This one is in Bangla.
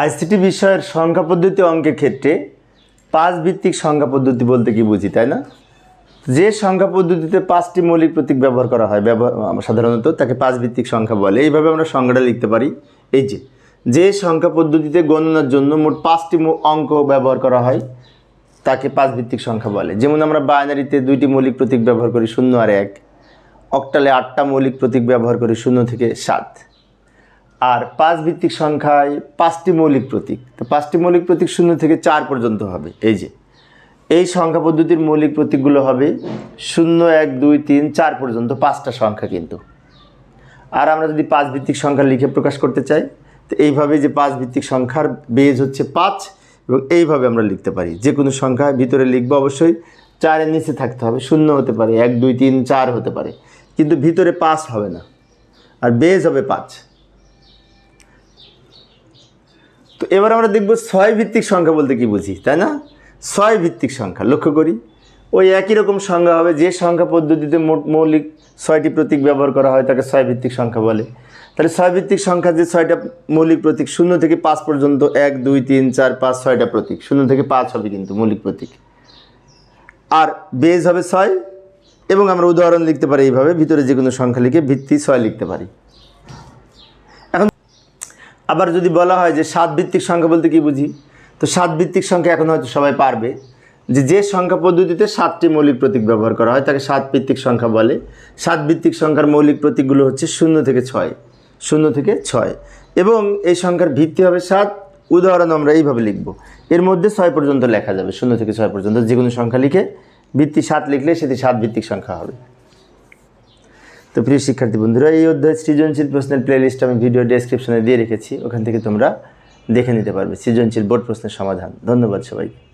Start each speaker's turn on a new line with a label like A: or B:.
A: আইসিটি বিষয়ের সংখ্যা পদ্ধতি অঙ্কের ক্ষেত্রে পাঁচ ভিত্তিক সংখ্যা পদ্ধতি বলতে কি বুঝি, তাই না? যে সংখ্যা পদ্ধতিতে পাঁচটি মৌলিক প্রতীক ব্যবহার করা হয়, ব্যবহার সাধারণত তাকে পাঁচ ভিত্তিক সংখ্যা বলে। এইভাবে আমরা সংখ্যাটা লিখতে পারি। এই যে যে সংখ্যা পদ্ধতিতে গণনার জন্য মোট পাঁচটি অঙ্ক ব্যবহার করা হয়, তাকে পাঁচ ভিত্তিক সংখ্যা বলে। যেমন আমরা বাইনারিতে দুইটি মৌলিক প্রতীক ব্যবহার করি শূন্য আর এক, অক্টালে আটটা মৌলিক প্রতীক ব্যবহার করি শূন্য থেকে সাত। আর পাঁচ ভিত্তিক সংখ্যায় পাঁচটি মৌলিক প্রতীক। তো পাঁচটি মৌলিক প্রতীক শূন্য থেকে চার পর্যন্ত হবে। এই যে, এই সংখ্যা পদ্ধতির মৌলিক প্রতীকগুলো হবে শূন্য, এক, দুই, তিন, চার পর্যন্ত পাঁচটা সংখ্যা কিন্তু। আর আমরা যদি পাঁচ ভিত্তিক সংখ্যা লিখে প্রকাশ করতে চাই, তো এইভাবে যে পাঁচ ভিত্তিক সংখ্যার বেজ হচ্ছে পাঁচ, এবং এইভাবে আমরা লিখতে পারি। যে কোনো সংখ্যা ভিতরে লিখব অবশ্যই চারের নিচে থাকতে হবে, শূন্য হতে পারে, এক, দুই, তিন, চার হতে পারে। কিন্তু ভিতরে পাঁচ হবে না। আর বেজ হবে পাঁচ। তো এবার আমরা দেখব ছয় ভিত্তিক সংখ্যা বলতে কি বুঝি, তাই না? ছয় ভিত্তিক সংখ্যা, লক্ষ্য করি। ওই একই রকম সংখ্যা হবে, যে সংখ্যা পদ্ধতিতে মোট মৌলিক ছয়টি প্রতীক ব্যবহার করা হয়, তাকে ছয় ভিত্তিক সংখ্যা বলে। তাহলে ছয় ভিত্তিক সংখ্যা যে ছয়টা মৌলিক প্রতীক, শূন্য থেকে পাঁচ পর্যন্ত এক, দুই, তিন, চার, পাঁচ, ছয়টা প্রতীক। শূন্য থেকে পাঁচ হবে কিন্তু মৌলিক প্রতীক। আর বেজ হবে ছয়, এবং আমরা উদাহরণ লিখতে পারি এইভাবে, ভিতরে যে কোনো সংখ্যা লিখে ভিত্তি ছয় লিখতে পারি। আবার যদি বলা হয় যে সাত ভিত্তিক সংখ্যা বলতে কি বুঝি? তো সাত ভিত্তিক সংখ্যা এখন হয়তো সবাই পারবে। যে যে সংখ্যা পদ্ধতিতে সাতটি মৌলিক প্রতীক ব্যবহার করা হয়, তাকে সাত ভিত্তিক সংখ্যা বলে। সাত ভিত্তিক সংখ্যার মৌলিক প্রতীকগুলো হচ্ছে শূন্য থেকে ছয়। শূন্য থেকে ছয়। এবং এই সংখ্যার ভিত্তি হবে সাত। উদাহরণ আমরা এইভাবে লিখব। এর মধ্যে ছয় পর্যন্ত লেখা যাবে, শূন্য থেকে ছয় পর্যন্ত। যে কোনো সংখ্যা লিখে ভিত্তি সাত লিখলে সেটি সাত ভিত্তিক সংখ্যা হবে। তো প্রিয় শিক্ষার্থী বন্ধুরা, এই অধ্যায় সৃজনশীল প্রশ্নের প্লেলিস্ট আমি ভিডিও ডেসক্রিপশনে দিয়ে রেখেছি। ওখান থেকে তোমরা দেখে নিতে পারবে সৃজনশীল বোর্ড প্রশ্নের সমাধান। ধন্যবাদ সবাইকে।